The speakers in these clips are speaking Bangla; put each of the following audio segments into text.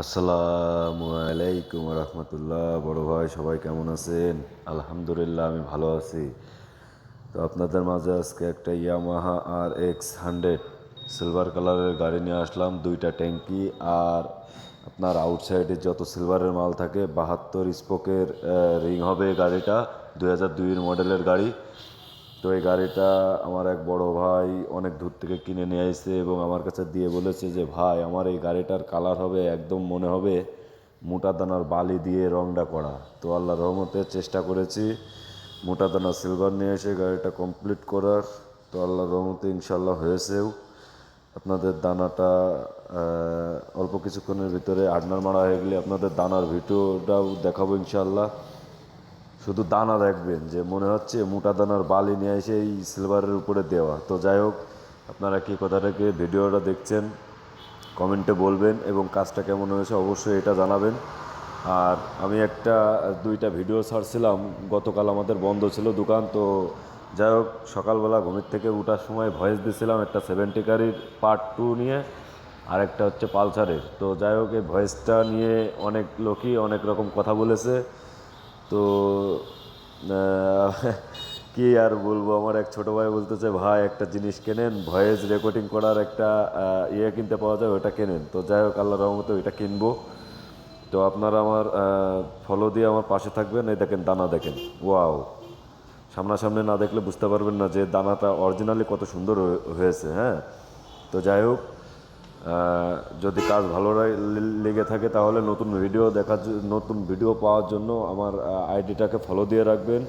আসসালামু আলাইকুম রহমতুল্লাহ। বড় ভাই, সবাই কেমন আছেন? আলহামদুলিল্লাহ, আমি ভালো আছি। তো আপনাদের মাঝে আজকে একটা Yamaha R X hundred silver কালারের গাড়ি নিয়ে আসলাম, দুইটা ট্যাঙ্কি আর আপনার আউটসাইডে যত সিলভারের মাল থাকে, বাহাত্তর স্পোকের রিং হবে গাড়িটা, দুই হাজার দুইয়ের মডেলের গাড়ি। তো এই গাড়িটা আমার এক বড় ভাই অনেক দূর থেকে কিনে নিয়ে এসেছে এবং আমার কাছে দিয়ে বলেছে যে, ভাই, আমার এই গাড়িটার কালার হবে একদম মনে হবে মোটা দানার বালি দিয়ে রংটা করা। তো আল্লাহ রহমতে চেষ্টা করেছি মোটা দানা সিলভার নিয়ে এসে গাড়িটা কমপ্লিট করার। তো আল্লাহ রহমতে ইনশাল্লাহ হয়েছেও। আপনাদের দানাটা অল্প কিছুক্ষণের ভিতরে আডনার মারা হয়ে গেলে আপনাদের দানার ভিডিওটাও দেখাবো ইনশাল্লাহ শুধু দানা দেখবেন যে মনে হচ্ছে মোটা দানার বালি নিয়ে এসে এই সিলভারের উপরে দেওয়া। তো যাই হোক, আপনারা কি কথাটাকে ভিডিওটা দেখছেন, কমেন্টে বলবেন এবং কাজটা কেমন হয়েছে অবশ্যই এটা জানাবেন। আর আমি একটা, দুইটা ভিডিও ছাড়ছিলাম, গতকাল আমাদের বন্ধ ছিল দোকান, তো যাই হোক, সকালবেলা ঘুমের থেকে উঠার সময় ভয়েস দিয়েছিলাম একটা সেভেন্টি গাড়ির পার্ট টু নিয়ে, আর একটা হচ্ছে পালসারের। তো যাই হোক, এই ভয়েসটা নিয়ে অনেক লোকই অনেক রকম কথা বলেছে। তো কি আর বলব? আমার এক ছোট ভাই বলতেছে, ভাই, একটা জিনিস কেনেন, ভয়েস রেকর্ডিং করার একটা ইয়ে কিনতে পাওয়া যায়, ওটা কেনেন। তো যাই হোক আল্লাহ রহমতে ওইটা কিনবো। তো আপনারা আমার ফলো দিয়ে আমার পাশে থাকবেন। এই দেখেন, দানা দেখেন। ওয়াও। সামনাসামনি না দেখলে বুঝতে পারবেন না যে দানাটা অরিজিনালি কত সুন্দর হয়েছে হ্যাঁ? তো যাই হোক যদি কাজ ভালো লেগে থাকে তাহলে নতুন ভিডিও দেখার নতুন ভিডিও পাওয়ার জন্য আমার আইডিটাকে ফলো দিয়ে রাখবেন।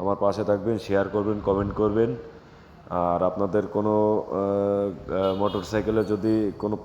আমার পাশে থাকবেন শেয়ার করবেন কমেন্ট করবেন। আর আপনাদের কোনো মোটর সাইকেলে যদি কোনো